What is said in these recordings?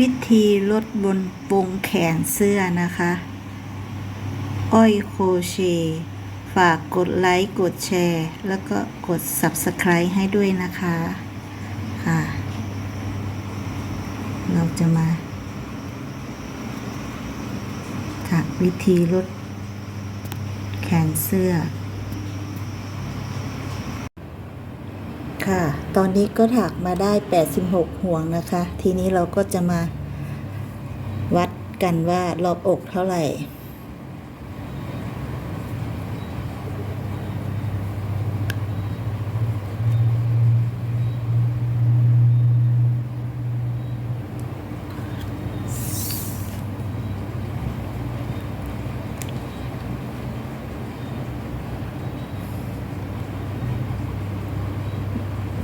วิธีลดบนปงแขนเสื้อนะคะ อ้อยโครเช ฝากกดไลค์ กดแชร์ แล้วก็กด Subscribe ให้ด้วยนะคะค่ะ เราจะมาถักวิธีลดแขนเสื้อ ค่ะ ตอนนี้ก็ถักมาได้ 86 ห่วงนะคะ ทีนี้เราก็จะมาวัดกันว่ารอบอกเท่าไหร่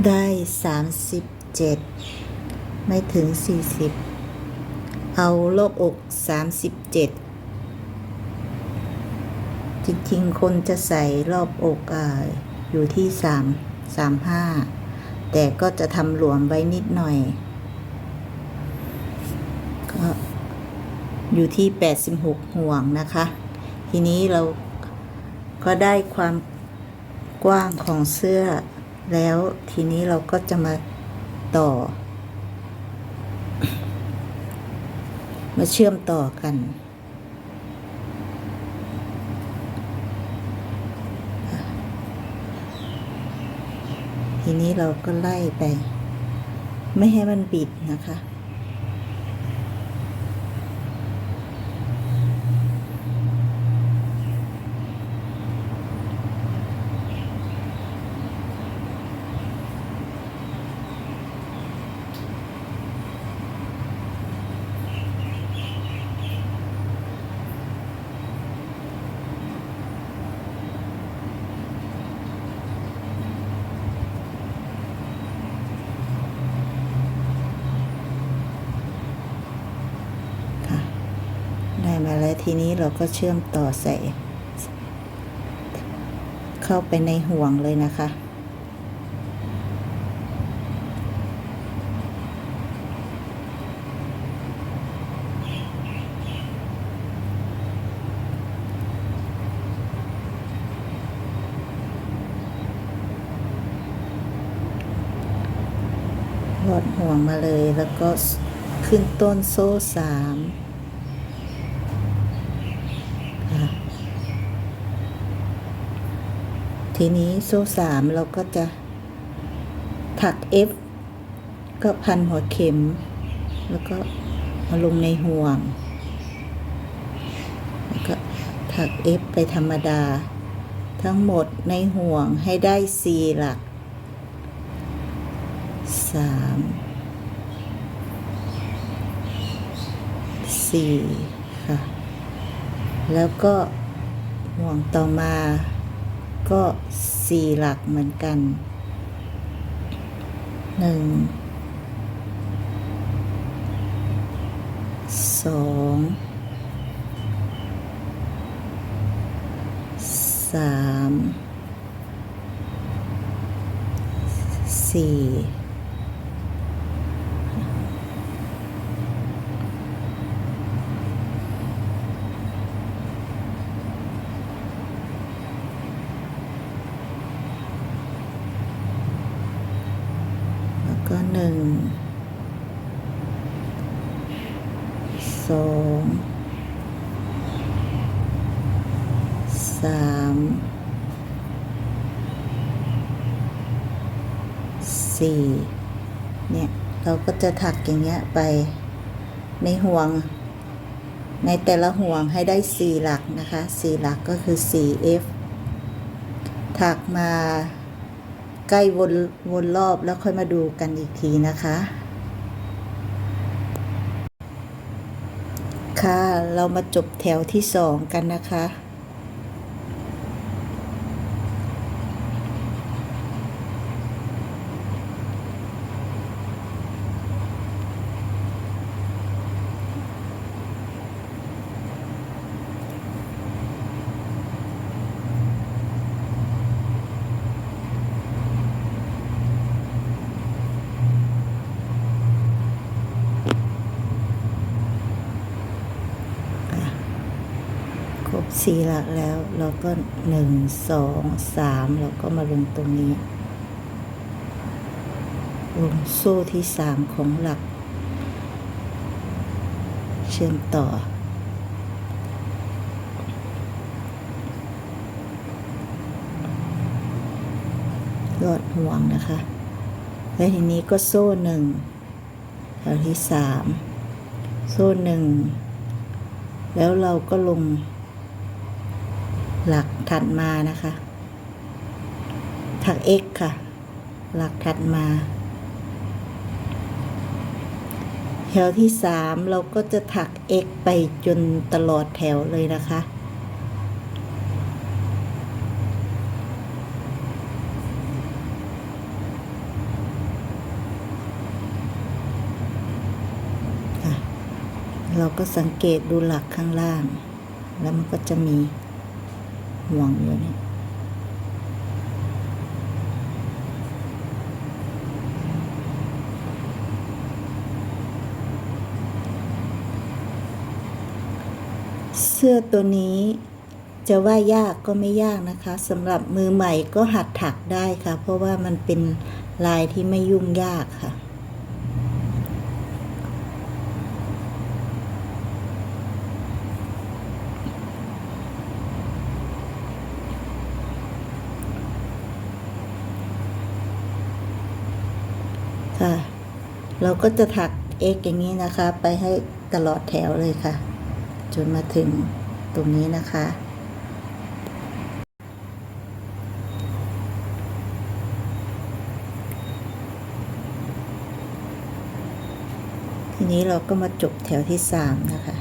ได้ 37 ไม่ถึง 40 เอารอบอก 37 จริงๆ คนจะใส่รอบอกออยู่ที่ 3 35 แต่ก็จะทำหลวมไว้นิดหน่อย ก็อยู่ที่ 86 ห่วงนะคะ ทีนี้เราก็ได้ความกว้างของเสื้อ แล้วทีนี้เราก็จะมาต่อ มาเชื่อมต่อกัน ทีนี้เราก็ไล่ไป ไม่ให้มันบิดนะคะค่ะ ทีนี้เราก็เชื่อมต่อใส่ เข้าไปในห่วงเลยนะคะหลอดห่วงมาเลยแล้วก็ขึ้นต้นโซ่สามค่ะ ทีนี้โซ่สามเราก็จะถัก F ก็พันหัวเข็ม แล้วก็มาลงในห่วง แล้วก็ถัก F ไปธรรมดา ทั้งหมดในห่วงให้ได้สี่หลักสามสี่ค่ะ แล้วก็ห่วงต่อมา ก็สี่หลักเหมือนกันหนึ่งสองสามสี่ แล้วก็หนึ่ง สอง สาม สี่ เนี่ย เราก็ จะถักอย่างเงี้ยไปในห่วง ในแต่ละห่วงให้ได้สี่หลักนะคะสี่หลักก็คือ 4F ถักมาใกล้วนวนรอบแล้วค่อยมาดูกันอีกทีนะคะ ค่ะ เรามาจบแถวที่สองกันนะคะ ค สี่หลักแล้ว เราก็หนึ่งสองสามเราก็มาลงตรงนี้ ลงโซ่ที่สามของหลัก เชื่อมต่อลอดห่วงนะคะ และทีนี้ก็โซ่หนึ่งแถวที่สามโซ่หนึ่งแล้วเราก็ลง หลักถัดมานะคะถัก x ค่ะ หลักถัดมา แถวที่สามเราก็จะถัก x ไปจนตลอดแถวเลยนะคะค่ะเราก็สังเกตดูหลักข้างล่าง แล้วมันก็จะมี ห่วงอยู่เนี่เสื้อตัวนี้จะว่ายากก็ไม่ยากนะคะสำหรับมือใหม่ก็หัดถักได้ค่ะ เพราะว่ามันเป็นลายที่ไม่ยุ่งยากค่ะ เราก็จะถัก x อย่างนี้นะคะ ไปให้ตลอดแถวเลยค่ะ จนมาถึงตรงนี้นะคะ ทีนี้เราก็มาจบแถวที่สามนะคะ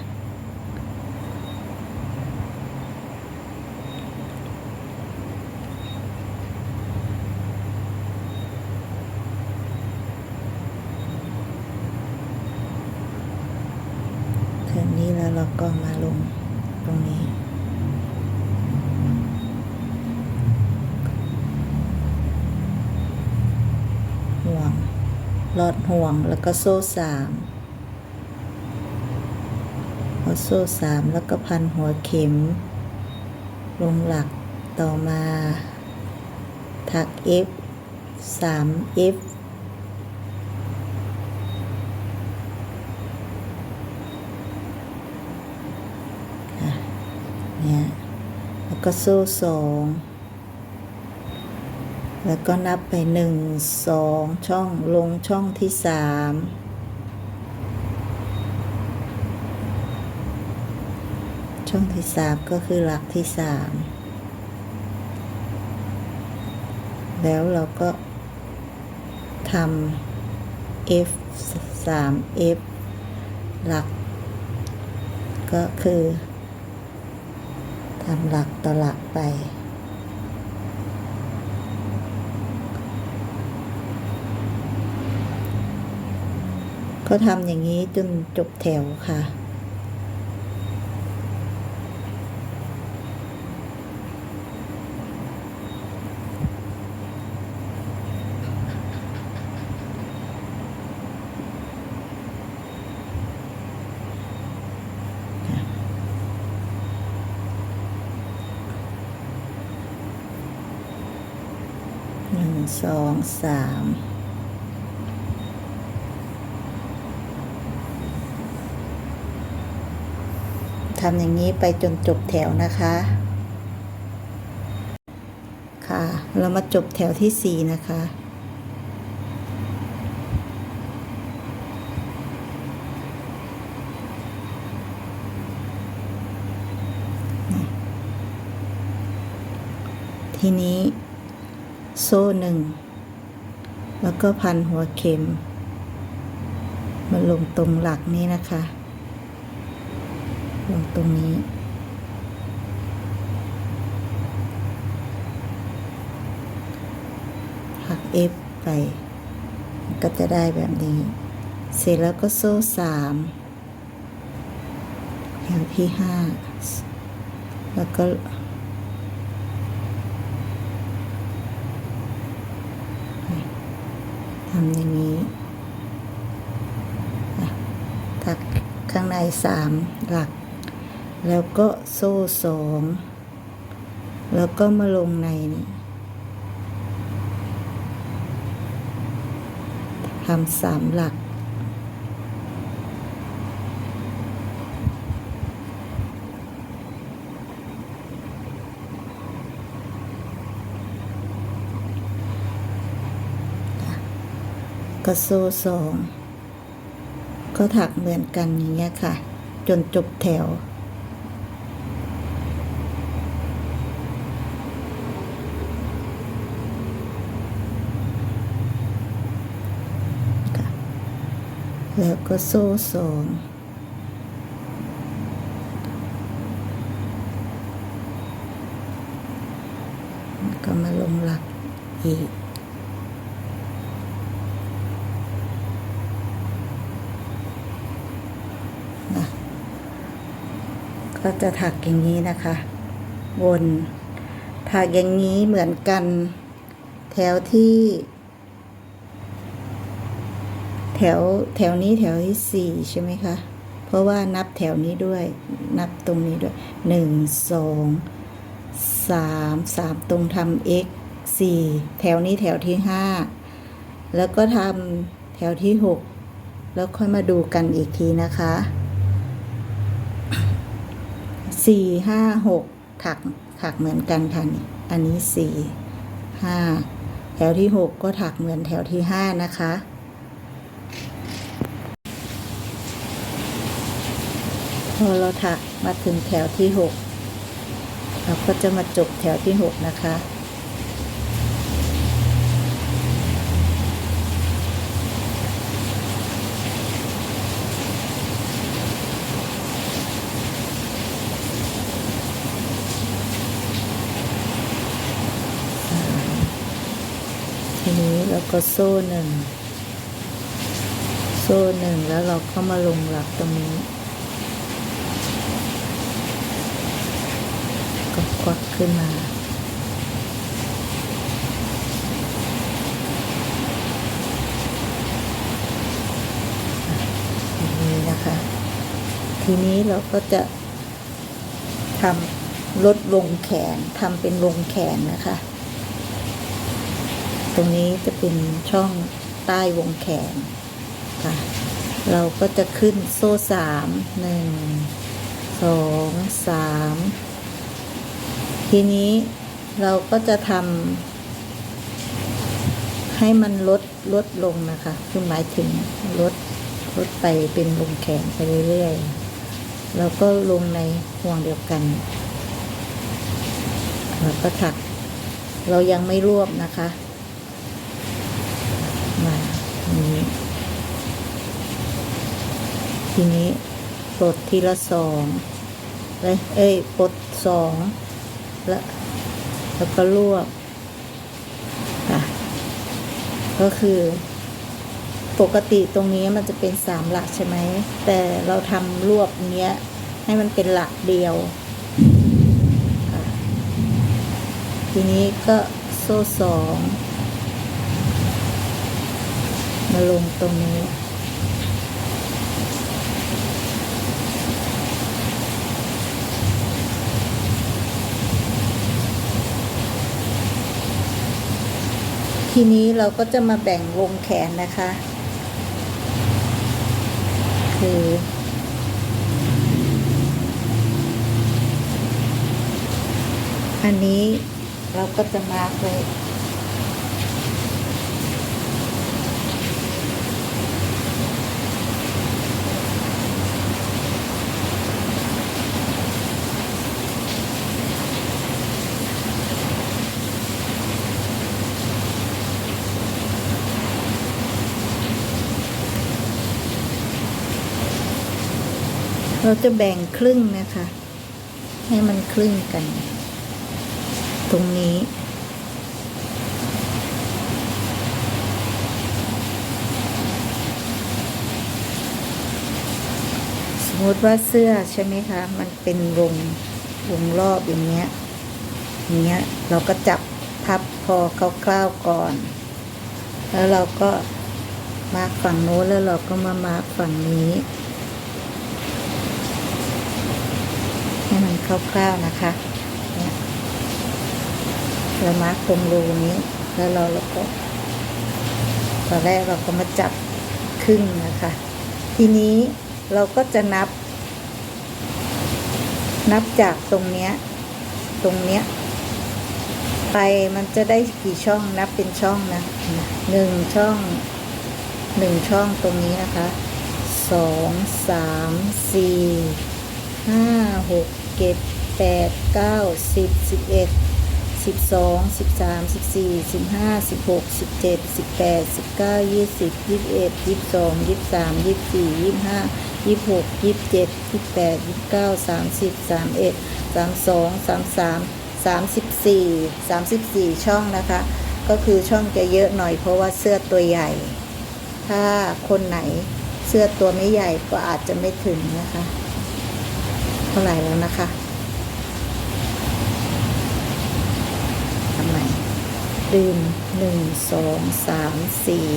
แถวนี้แล้วเราก็มาลงตรงนี้ ห่วง ลอดห่วงแล้วก็โซ่สามพอโซ่สามแล้วก็พันหัวเข็ม ลงหลักต่อมา ถัก F สาม F เนี่ยแล้วก็โซ่สอง แล้วก็นับไปหนึ่งสองช่องลงช่องที่สามช่องที่สามก็คือหลักที่สามแล้วเราก็ทำ F สาม F หลัก ก็คือทำหลักต่อหลักไป ก็ทำอย่างนี้จนจบแถวค่ะ หนึ่ง สอง สาม ทำอย่างนี้ไปจนจบแถวนะคะ ค่ะ เรามาจบแถวที่สี่นะคะทีนี้โซ่หนึ่ง แล้วก็พันหัวเข็ม มาลงตรงหลักนี้นะคะ ลงตรงนี้ หัก F ไป ก็จะได้แบบนี้ เสร็จแล้วก็โซ่สามแถวที่ห้าแล้วก็ทำอย่างนี้ถักข้างในสามหลัก แล้วก็โซ่สอง แล้วก็มาลงในนี่ทำสามหลัก ก็โซ่สอง ก็ถักเหมือนกันอย่างเงี้ยค่ะ จนจบแถว แล้วก็โซ่สองก็มาลงหลักอีก นะ ก็จะถักอย่างนี้นะคะ วนถักอย่างนี้เหมือนกัน แถวที่ แถวแถวนี้แถวที่สี่ใช่ไหมคะ เพราะว่านับแถวนี้ด้วยนับตรงนี้ด้วยหนึ่งสองสามสามตรงทำ x สี่แถวนี้แถวที่ห้าแล้วก็ทำแถวที่หกแล้วค่อยมาดูกันอีกทีนะคะสี่ห้าหกถักถักเหมือนกันค่ะนี่อันนี้สี่ห้าแถวที่หกก็ถักเหมือนแถวที่ห้านะคะ พอเราถักมาถึงแถวที่หกเราก็จะมาจบแถวที่หกนะคะทีนี้เราก็โซ่หนึ่ง โซ่หนึ่งแล้วเราก็มาลงหลักตรงนี้ ก็ค วักขึ้นมา อย่างนี้นะคะ ทีนี้เราก็จะทำลดวงแขนทำเป็นวงแขนนะคะ ตรงนี้จะเป็นช่องใต้วงแขนค่ะ เราก็จะขึ้นโซ่สามหนึ่งสองสาม ทีนี้เราก็จะทำให้มันลดลดลงนะคะคือหมายถึงลดลดไปเป็นวงแขนไปเรื่อยๆแล้วก็ลงในห่วงเดียวกันแล้วก็ถัก เรายังไม่รวบนะคะมาอย่างนี้ทีนี้ปลดทีละสองเอ้ยเอ้ยปลดสอง แล้ว แล้วก็รวบค่ะก็คือ ปกติตรงนี้มันจะเป็นสามหลักใช่ไหม แต่เราทำรวบเนี้ย ให้มันเป็นหลักเดียว ทีนี้ก็โซ่สอง มาลงตรงนี้ ทีนี้เราก็จะมาแบ่งวงแขนนะคะ คืออันนี้เราก็จะมาร์กไว้ เราจะแบ่งครึ่งนะคะ ให้มันครึ่งกัน ตรงนี้ สมมติว่าเสื้อใช่ไหมคะ มันเป็นวงวงรอบอย่างเงี้ยอย่างเงี้ยเราก็จับพับพอคร่าวๆก่อน แล้วเราก็มาร์กฝั่งโน้นแล้วเราก็มามาร์กฝั่งนี้ คร่าวๆนะคะเนี่ยเรามาร์คตรงรูนี้ แล้วเราแล้วก็ตอนแรกเราก็มาจับครึ่งนะคะ ทีนี้เราก็จะนับ นับจากตรงเนี้ย ตรงเนี้ย ไปมันจะได้กี่ช่องนับเป็นช่องนะหนึ่งช่องหนึ่งช่องตรงนี้นะคะสองสามสี่ห้าหก เจ็ดแปดเก้าสิบสิบเอ็ดสิบสองสิบสามสิบสี่สิบห้าสิบหกสิบเจ็ดสิบแปดสิบเก้ายี่สิบยี่สิบเอ็ดยี่สิบสองยี่สิบสามยี่สิบสี่ยี่สิบห้ายี่สิบหกยี่สิบเจ็ดยี่สิบแปดยี่สิบเก้าสามสิบสามเอ็ดสามสองสามสามสามสิบสี่สามสิบสี่ช่องนะคะ ก็คือช่องจะเยอะหน่อยเพราะว่าเสื้อตัวใหญ่ ถ้าคนไหนเสื้อตัวไม่ใหญ่ก็อาจจะไม่ถึงนะคะ ท่าไหร่แล้วนะคะทำไมลืมหนึ่งสองสามสี่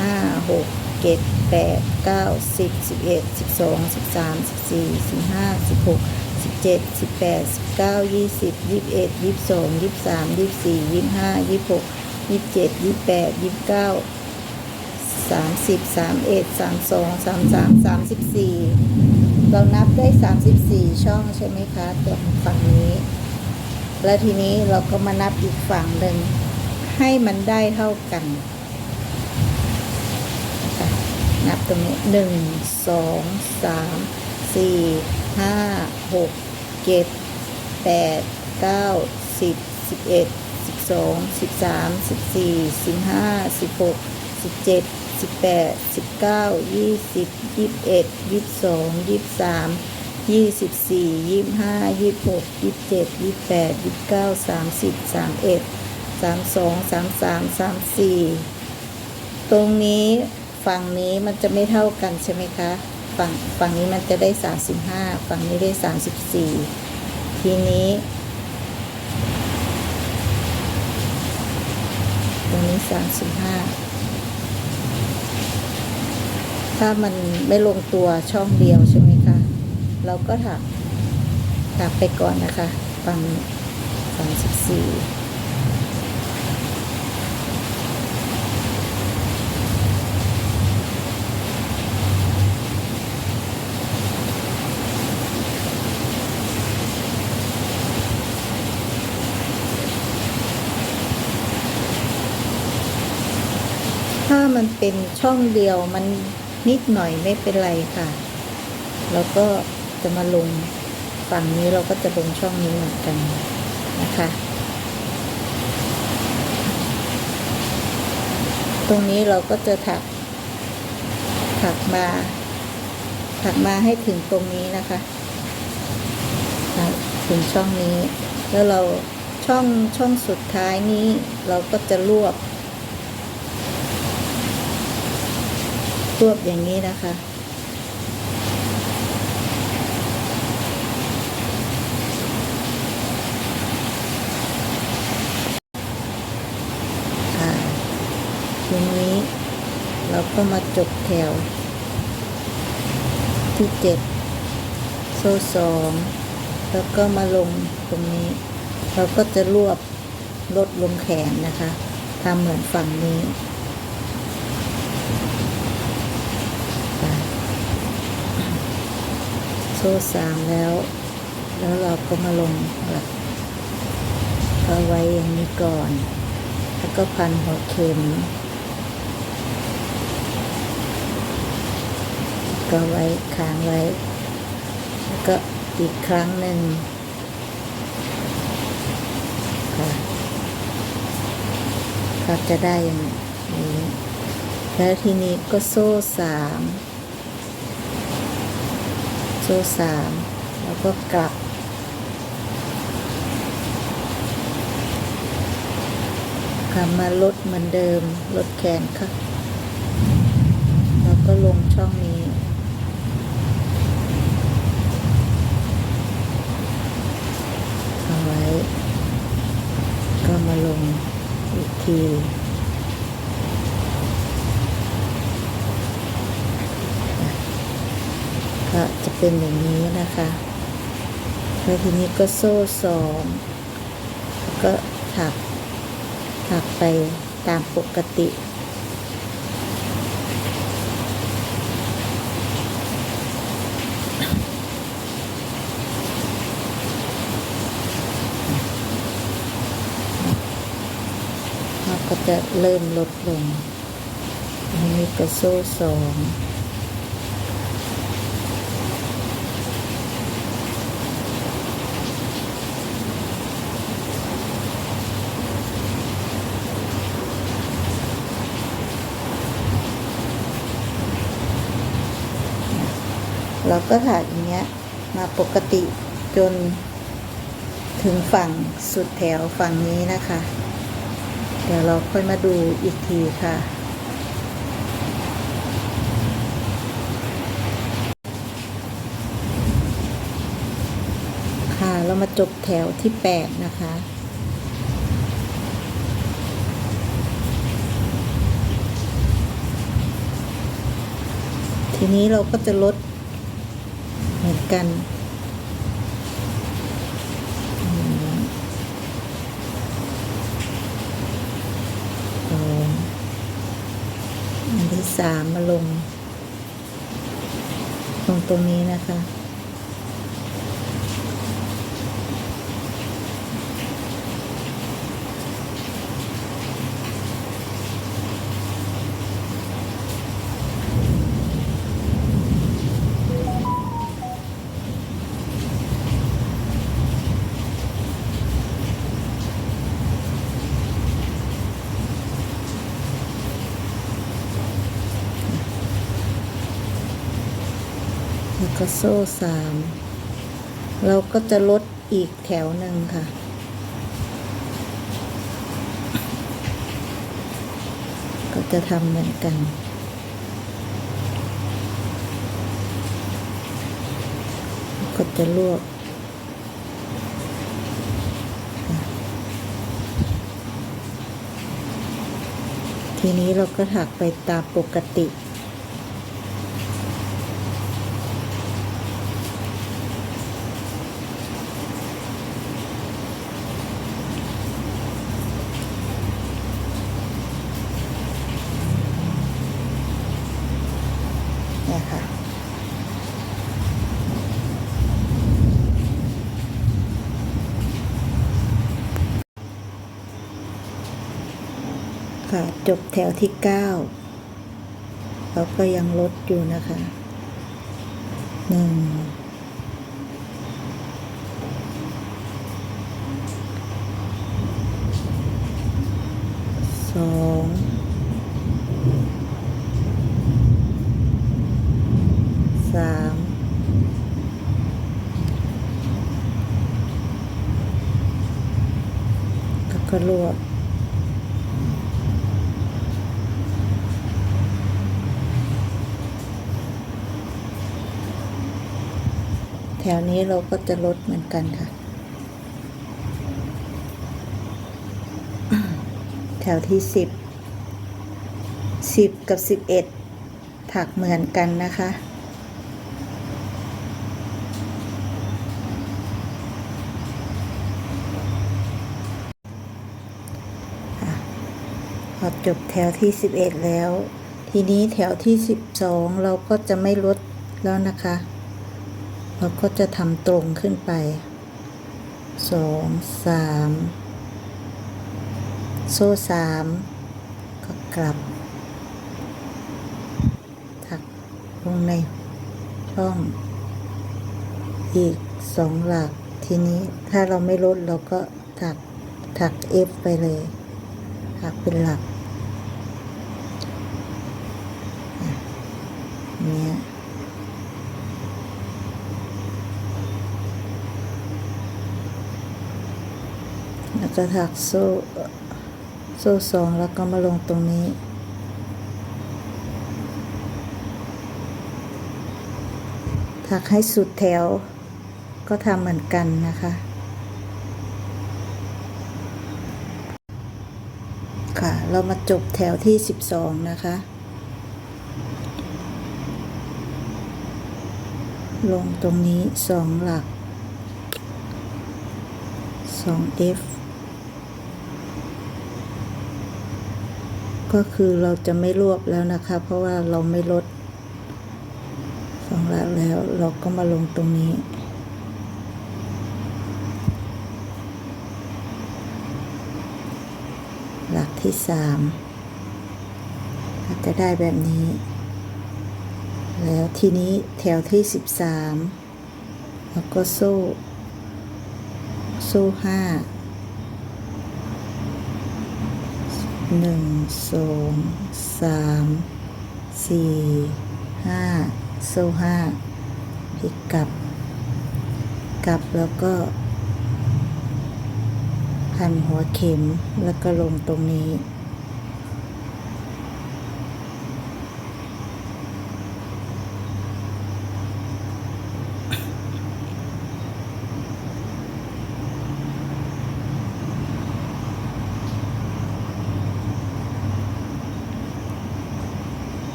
ห้าหกเจ็ดแปดเก้าสิบสิบเอ็ดสิบสองสิบสามสิบสี่สิบห้าสิบหกสิบเจ็ดสิบแปดสิบเก้ายี่สิบยี่สิบเอ็ดยี่สิบสองยี่สิบสามยี่สิบสี่ยี่สิบห้ายี่สิบหกยี่สิบเจ็ดยี่สิบแปดยี่สิบเก้าสามสิบสามเอ็ดสามสองสามสามสามสิบสี่ เรานับได้สามสิบสี่ช่องใช่ไหมคะตัวฝั่งนี้ แล้วทีนี้เราก็มานับอีกฝั่งหนึ่งให้มันได้เท่ากัน นับตรงนี้หนึ่งสองสามสี่ห้าหกเจ็ดแปดเก้าสิบสิบเอ็ดสิบสองสิบสามสิบสี่สิบห้าสิบหกสิบเจ็ด สิบแปดสิบเก้ายี่สิบยี่สิบเอ็ดยี่สิบสองยี่สิบสามยี่สิบสี่ยี่สิบห้ายี่สิบหกยี่สิบเจ็ดยี่สิบแปดยี่สิบเก้าสามสิบสามเอ็ดสามสองสามสามสามสี่ตรงนี้ฝั่งนี้มันจะไม่เท่ากันใช่ไหมคะ ฝั่งฝั่งนี้มันจะได้สามสิบห้าฝั่งนี้ได้สามสิบสี่ทีนี้ ตรงนี้สามสิบห้า ถ้ามันไม่ลงตัวช่องเดียวใช่ไหมคะ เราก็ถัก ถักไปก่อนนะคะฝั่งสามสิบสี่ถ้ามันเป็นช่องเดียวมัน นิดหน่อยไม่เป็นไรค่ะ แล้วก็จะมาลงฝั่งนี้เราก็จะลงช่องนี้เหมือนกันนะคะ ตรงนี้เราก็จะถัก ถักมา ถักมาให้ถึงตรงนี้นะคะถึงช่องนี้ แล้วเราช่องช่องสุดท้ายนี้เราก็จะรวบ วบอย่างนี้นะคะ ค่ะ ทีนี้เราก็มาจบแถว ที่เจ็ดโซ่สองแล้วก็มาลงตรงนี้ เราก็จะรวบลดลงแขนนะคะทำเหมือนฝั่งนี้ ซ่สามแล้ว แล้วเราก็มาลงแบบเอาไว้อย่างนี้ก่อน แล้วก็พันหัวเข็ม ก็ไว้ค้างไว้ แล้วก็อีกครั้งหนึ่งค่ะก็จะได้อย่างนี้ แล้วทีนี้ก็โซ่สาม โซ่สามแล้วก็กลับ กลับมาลดเหมือนเดิม ลดแขนค่ะ แล้วก็ลงช่องนี้ เอาไว้ ก็มาลงอีกที ก็จะเป็นอย่างนี้นะคะ แล้วทีนี้ก็โซ่สองก็ถัก ถักไปตามปกติก็จะเริ่มลดลงอันนี้ก็โซ่สอง เราก็ถักอย่างเงี้ย มาปกติจนถึงฝั่งสุดแถวฝั่งนี้นะคะ เดี๋ยวเราค่อยมาดูอีกทีค่ะ ค่ะเรามาจบแถวที่แปดนะคะทีนี้เราก็จะลด กัน อันที่สามมาลง ตรงตรงนี้นะคะ โซ่สามเราก็จะลดอีกแถวหนึ่งค่ะ ก็จะทำเหมือนกัน ก็จะลวกทีนี้เราก็ถักไปตามปกติ แถวที่เก้าเราก็ยังลดอยู่นะคะหนึ่งสองสามแล้วก็รวบ วนี้เราก็จะลดเหมือนกันค่ะ แถวที่สิบสิบกับสิบเอ็ดถักเหมือนกันนะคะค่ะพอจบแถวที่สิบเอ็ดแล้ว ทีนี้แถวที่สิบสองเราก็จะไม่ลดแล้วนะคะ เราก็จะทำตรงขึ้นไปสองสามโซ่สามก็กลับ ถักลงในช่องอีกสองหลักทีนี้ถ้าเราไม่ลดเราก็ถักถัก F ไปเลย ถักเป็นหลักเนี้ย จะถักโซ่โซ่สองแล้วก็มาลงตรงนี้ถักให้สุดแถว ก็ทำเหมือนกันนะคะ ค่ะ เรามาจบแถวที่สิบสองนะคะ ลงตรงนี้สองหลักสอง 2F ก็คือเราจะไม่รวบแล้วนะคะ เพราะว่าเราไม่ลดสองหลักแล้วเราก็มาลงตรงนี้หลักที่สามจะได้แบบนี้ แล้วทีนี้แถวที่สิบสามแล้วก็โซ่ โซ่ห้า หนึ่งสองสามสี่ห้าโซ่ห้าพลิกกลับ กลับแล้วก็ พันหัวเข็มแล้วก็ลงตรงนี้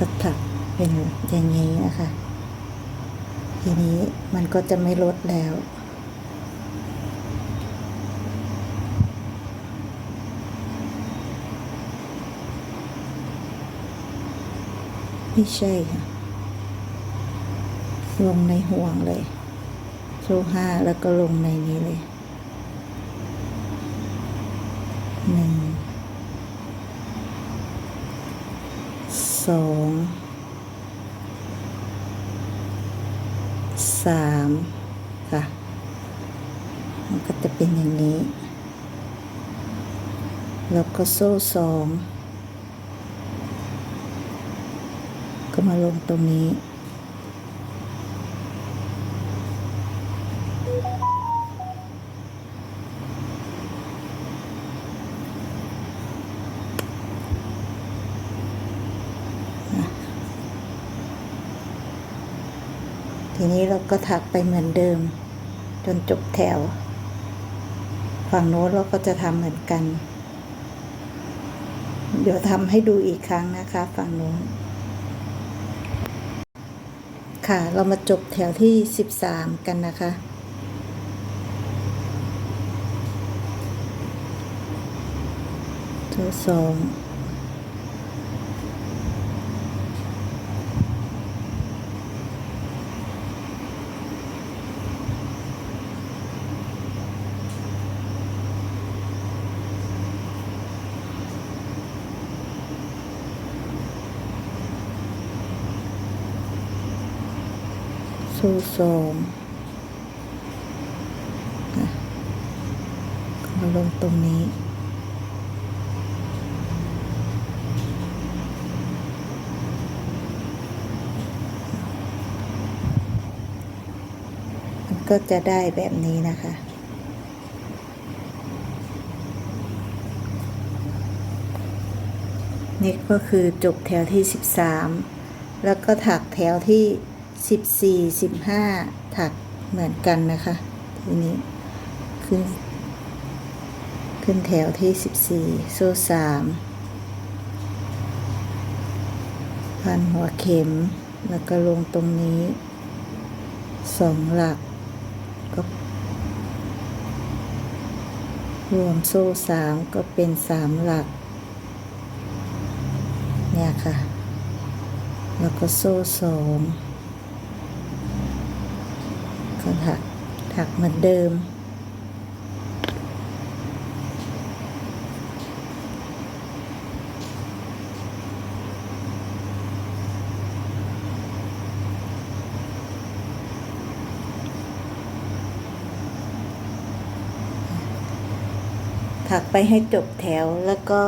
ก็ถัก เป็นอย่างนี้นะคะ ทีนี้มันก็จะไม่ลดแล้วไม่ใช่ค่ะลงในห่วงเลยโซ่ห้าแล้วก็ลงในนี้เลยหนึ่งสอง สามค่ะมันก็จะเป็นอย่างนี้ แล้วก็โซ่สองก็มาลงตรงนี้ ก็ถักไปเหมือนเดิม จนจบแถว ฝั่งโน้นเราก็จะทำเหมือนกัน เดี๋ยวทำให้ดูอีกครั้งนะคะ ฝั่งโน้นค่ะ เรามาจบแถวที่สิบสามกันนะคะ ตัวสอง โซ่สองมาลงตรงนี้ มันก็จะได้แบบนี้นะคะนี่ก็คือจบแถวที่ 13 แล้วก็ถักแถวที่ 14 15ถักเหมือนกันนะคะ ทีนี้ขึ้น ขึ้นแถวที่14โซ่3พันหัวเข็ม แล้วก็ลงตรงนี้สองหลักก็รวมโซ่สามก็เป็นสามหลัก เนี่ยค่ะ แล้วก็โซ่สองก็ถั กถักเหมือนเดิม ถักไปให้จบแถวแล้วก็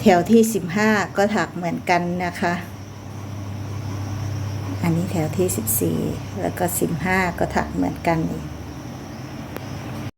แถวที่สิบห้าก็ถักเหมือนกันนะคะ อันนี้แถวที่สิบสี่แล้วก็สิบห้าก็ถักเหมือนกันอีก